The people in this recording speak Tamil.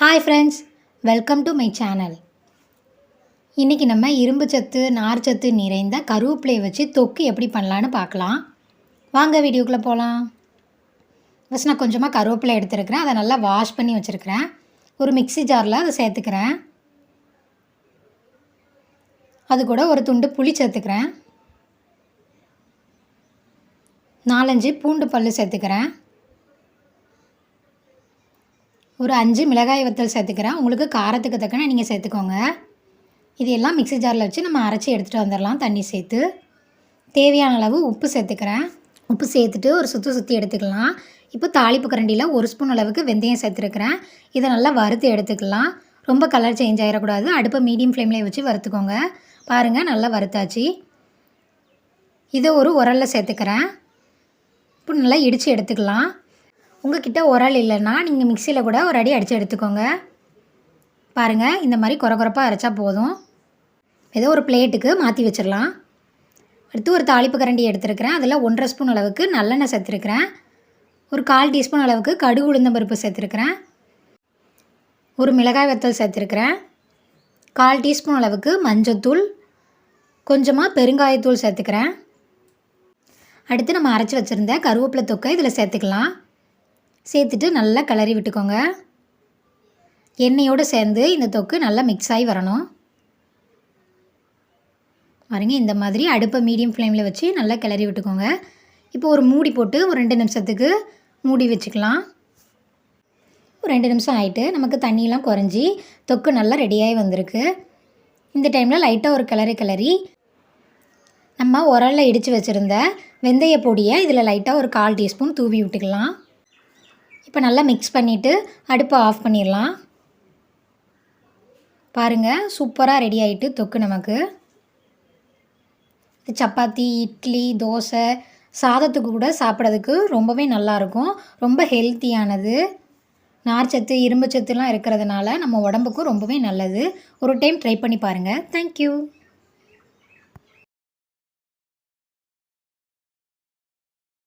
Hi friends welcome to my channel இன்றைக்கி நம்ம இரும்பு சத்து நார் சத்து நிறைந்த கருவேப்பிலையை வச்சு தொக்கு எப்படி பண்ணலான்னு பார்க்கலாம். வாங்க வீடியோக்குள்ளே போகலாம் ஃபஸ்ட் நான் கொஞ்சமாக கருவேப்பிலை எடுத்துருக்கிறேன். அதை நல்லா வாஷ் பண்ணி வச்சுருக்கிறேன். ஒரு மிக்ஸி ஜாரில் அதை சேர்த்துக்கிறேன். அது கூட ஒரு துண்டு புளி சேர்த்துக்கிறேன். நாலஞ்சு பூண்டு பல் சேர்த்துக்கிறேன். ஒரு அஞ்சு மிளகாய் வத்தல் சேர்த்துக்கிறேன். உங்களுக்கு காரத்துக்கு தக்கன நீங்கள் சேர்த்துக்கோங்க. இது எல்லாம் மிக்ஸி ஜாரில் வச்சு நம்ம அரைச்சி எடுத்துகிட்டு வந்துடலாம் தண்ணி சேர்த்து. தேவையான அளவு உப்பு சேர்த்துக்கிறேன். உப்பு சேர்த்துட்டு ஒரு சுற்றி சுற்றி எடுத்துக்கலாம். இப்போ தாளிப்பு கரண்டியில் ஒரு ஸ்பூன் அளவுக்கு வெந்தயம் சேர்த்துருக்கிறேன். இதை நல்லா வறுத்து எடுத்துக்கலாம். ரொம்ப கலர் சேஞ்ச் ஆகிடக்கூடாது அடுப்பை மீடியம் ஃப்ளேம்லேயே வச்சு வறுத்துக்கோங்க. பாருங்கள் நல்லா வறுத்தாச்சு. இதை ஒரு உரலில் சேர்த்துக்கிறேன். இப்போ நல்லா இடித்து எடுத்துக்கலாம். உங்ககிட்ட உரல் இல்லைன்னா நீங்கள் மிக்சியில் கூட ஒரு அடி அடித்து எடுத்துக்கோங்க. பாருங்கள் இந்த மாதிரி குறை குறைப்பாக அரைச்சா போதும். ஏதோ ஒரு பிளேட்டுக்கு மாற்றி வச்சிடலாம். அடுத்து ஒரு தாளிப்பு கரண்டி எடுத்துருக்கிறேன். அதில் ஒன்றரை ஸ்பூன் அளவுக்கு நல்லெண்ணெய் சேர்த்துருக்கிறேன். ஒரு கால் டீஸ்பூன் அளவுக்கு கடுகு உளுந்தம்பருப்பு சேர்த்துருக்கிறேன். ஒரு மிளகாய் வத்தல் சேர்த்துருக்கிறேன். கால் டீஸ்பூன் அளவுக்கு மஞ்சத்தூள் கொஞ்சமாக பெருங்காயத்தூள் சேர்த்துக்கிறேன். அடுத்து நம்ம அரைச்சி வச்சுருந்த கருவேப்பிலை தொக்கை இதில் சேர்த்துக்கலாம். சேர்த்துட்டு நல்லா கிளறி விட்டுக்கோங்க. எண்ணெயோடு சேர்ந்து இந்த தொக்கு நல்லா மிக்ஸ் ஆகி வரணும். பாருங்க இந்த மாதிரி அடுப்பை மீடியம் ஃப்ளேமில் வச்சு நல்லா கிளறி விட்டுக்கோங்க. இப்போ ஒரு மூடி போட்டு ஒரு ரெண்டு நிமிஷத்துக்கு மூடி வச்சுக்கலாம். ஒரு ரெண்டு நிமிஷம் ஆகிட்டு நமக்கு தண்ணியெலாம் குறைஞ்சி தொக்கு நல்லா ரெடியாகி வந்திருக்கு. இந்த டைமில் லைட்டாக ஒரு கிளறி கிளறி நம்ம உரலில் இடித்து வச்சுருந்த வெந்தய பொடியை இதில் லைட்டாக ஒரு கால் டீஸ்பூன் தூவி விட்டுக்கலாம். இப்போ நல்லா மிக்ஸ் பண்ணிவிட்டு அடுப்பை ஆஃப் பண்ணிடலாம். பாருங்கள் சூப்பராக ரெடி ஆகிட்டு தொக்கு நமக்கு. சப்பாத்தி இட்லி தோசை சாதத்துக்கு கூட சாப்பிட்றதுக்கு ரொம்பவே நல்லாயிருக்கும் ரொம்ப ஹெல்த்தியானது நார்ச்சத்து இரும்பு சத்துலாம் இருக்கிறதுனால நம்ம உடம்புக்கும் ரொம்பவே நல்லது. ஒரு டைம் ட்ரை பண்ணி பாருங்கள் தேங்க்யூ